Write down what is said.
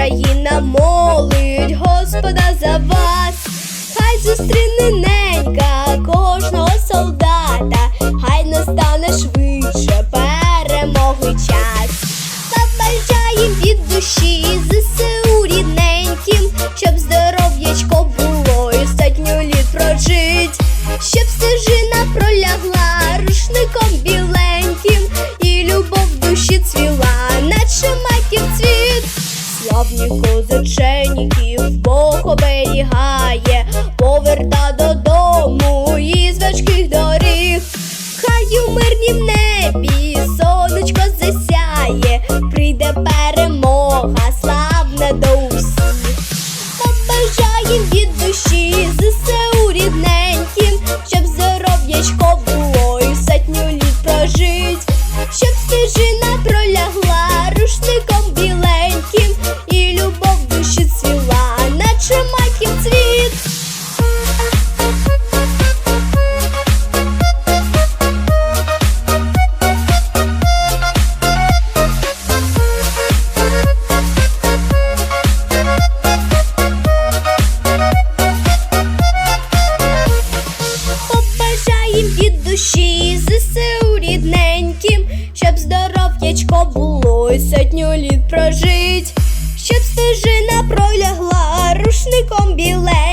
Україна молить Господа за вас, хай зустріне ненька кожного солдата, хай настане швидше перемоги час. Побажаєм від душі ЗСУ рідненьким, щоб здоров'ячко було і сотню літ прожить, щоб все життя Славні учеників Бог оберігає, поверта додому із важких доріг. Хай у мирнім небі сонечко засяє, прийде перемога, славна до усіх. Побажаєм від душі ЗСУ душі ЗСУ рідненьким, щоб здоров'ячко було, і сотню літ прожить, щоб стежина пролягла рушником біле.